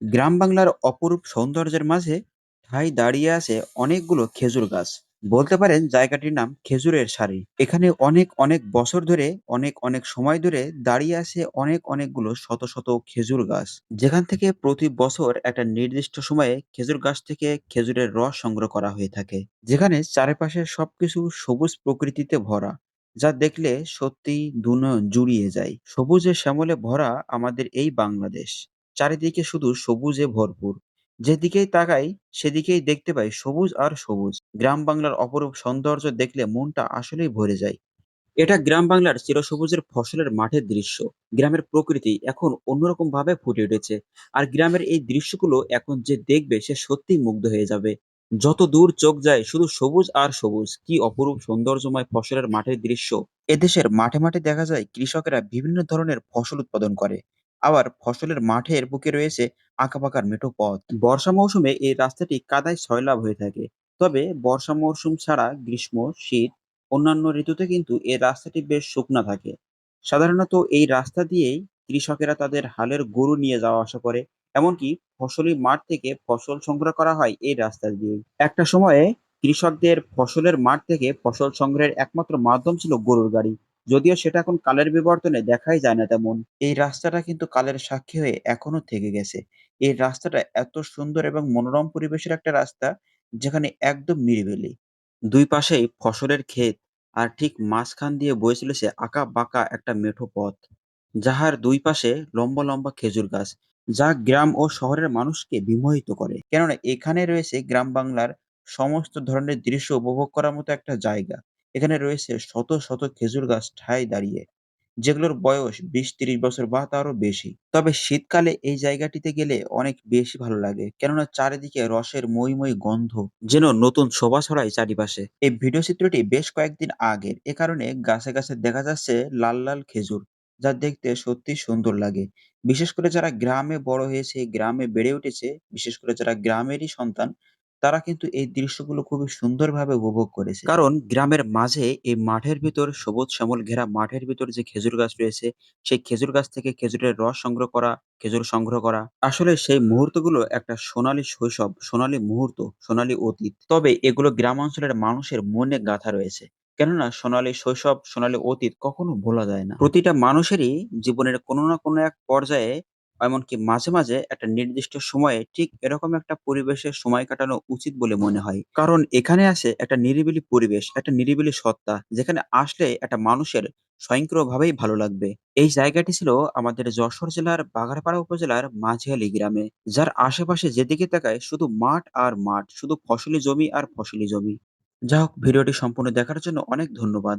গ্রাম বাংলার অপরূপ সৌন্দর্যের মাঝে ঠাঁই দাঁড়িয়ে আছে অনেকগুলো খেজুর গাছ। বলতে পারেন জায়গাটির নাম খেজুরের সারি। এখানে অনেক অনেক বছর ধরে, অনেক অনেক সময় ধরে দাঁড়িয়ে আছে অনেক, অনেকগুলো শত শত খেজুর গাছ। যেখান থেকে প্রতি বছর একটা নির্দিষ্ট সময়ে খেজুর গাছ থেকে খেজুরের রস সংগ্রহ করা হয়ে থাকে। যেখানে চারিপাশে সবকিছু সবুজ প্রকৃতিতে ভরা, যা দেখলে সত্যিই দুনয়ন জুড়িয়ে যায়। সবুজে শ্যামলে ভরা আমাদের এই বাংলাদেশ। চারিদিকে শুধু সবুজে ভরপুর। যেদিকেই তাকাই, সেদিকেই দেখতে পাই সবুজ আর সবুজ। গ্রাম বাংলার অপরূপ সৌন্দর্য দেখলে মনটা আসলেই ভরে যায়। এটা গ্রাম বাংলার চিরসবুজের ফসলের মাঠের দৃশ্য। গ্রামের প্রকৃতি এখন অন্যরকম ভাবে ফুটে উঠেছে। আর গ্রামের এই দৃশ্যগুলো এখন যে দেখবে, সে সত্যিই মুগ্ধ হয়ে যাবে। যত দূর চোখ যায়, শুধু সবুজ আর সবুজ। কি অপরূপ সৌন্দর্যময় ফসলের মাঠের দৃশ্য। এদেশের মাঠে মাঠে দেখা যায় কৃষকেরা বিভিন্ন ধরনের ফসল উৎপাদন করে। আবার ফসলের মাঠের বুকে রয়েছে আঁকাবাঁকা মেঠো পথ। বর্ষা মৌসুমে এই রাস্তাটি কাদায় সয়লাব হয়ে থাকে। তবে বর্ষা মৌসুম ছাড়া গ্রীষ্ম, শীত অন্যান্য ঋতুতে কিন্তু এই রাস্তাটি বেশ শুকনা থাকে। সাধারণত এই রাস্তা দিয়েই কৃষকেরা তাদের হালের গরু নিয়ে যাওয়া আসা করে। এমনকি ফসলি মাঠ থেকে ফসল সংগ্রহ করা হয় এই রাস্তা দিয়েই। একটা সময়ে কৃষকদের ফসলের মাঠ থেকে ফসল সংগ্রহের একমাত্র মাধ্যম ছিল গরুর গাড়ি। যদিও সেটা এখন কালের বিবর্তনে দেখাই যায় না তেমন। এই রাস্তাটা কিন্তু কালের সাক্ষী হয়ে এখনও থেকে গেছে। এই রাস্তাটা এত সুন্দর এবং মনোরম পরিবেশের একটা রাস্তা যেখানে একদম নিরিবিলি। দুই পাশেই ফসলের ক্ষেত আর ঠিক মাঝখান দিয়ে বয়ে চলেছে আঁকা-বাঁকা একটা মেঠো পথ। যাহার দুই পাশে লম্বা, লম্বা খেজুর গাছ, যা গ্রাম ও শহরের মানুষকে বিমোহিত করে। কেননা এখানে রয়েছে গ্রাম বাংলার সমস্ত ধরনের দৃশ্য উপভোগ করার মতো একটা জায়গা। এখানে রয়েছে শত, শত খেজুর গাছ ঠায় দাঁড়িয়ে। যেগুলোর বয়স ২০-৩০ বছর বা তারও বেশি। তবে শীতকালে এই জায়গাটিতে গেলে অনেক বেশি ভালো লাগে। কেননা চারিদিকে রসের মই গন্ধ যেন নতুন শোভা ছড়ায় চারিপাশে। এই ভিডিও চিত্রটি বেশ কয়েকদিন আগের। এ কারণে গাছে, গাছে দেখা যাচ্ছে লাল, লাল খেজুর। যা দেখতে সত্যি সুন্দর লাগে। বিশেষ করে যারা গ্রামে বড় হয়েছে, গ্রামে বেড়ে উঠেছে, বিশেষ করে যারা গ্রামেরই সন্তান, তারা কিন্তু এই দৃশ্যগুলো খুবই সুন্দরভাবে উপভোগ করেছে। কারণ গ্রামের মাঝে এই মাঠের ভিতর সবুজ শ্যামল ঘেরা মাঠের ভিতর যে খেজুর গাছ রয়েছে, সেই খেজুর গাছ থেকে খেজুরের রস সংগ্রহ করা, খেজুর সংগ্রহ করা। আসলে সেই মুহূর্তগুলো একটা সোনালী শৈশব, সোনালী মুহূর্ত, সোনালী অতীত। তবে এগুলো গ্রামাঞ্চলের মানুষের মনে গাঁথা রয়েছে। কেননা সোনালী শৈশব, সোনালী অতীত কখনো ভোলা যায় না। প্রতিটা মানুষেরই জীবনের কোনো না কোনো এক পর্যায়ে এমনকি মাঝে, মাঝে একটা নির্দিষ্ট সময়ে ঠিক এরকম একটা পরিবেশে সময় কাটানো উচিত বলে মনে হয়। কারণ এখানে আছে একটা নিরিবিলি পরিবেশ, একটা নিরিবিলি সত্তা যেখানে আসলে একটা মানুষের স্বয়ংক্রিয়ভাবেই ভালো লাগবে। এই জায়গাটি ছিল আমাদের যশোর জেলার বাঘারপাড়া উপজেলার মাঝিয়ালী গ্রামে। যার আশেপাশে যেদিকে তাকাই শুধু মাঠ আর মাঠ, শুধু ফসলি জমি আর ফসলি জমি। যা হোক ভিডিওটি সম্পূর্ণ দেখার জন্য অনেক ধন্যবাদ।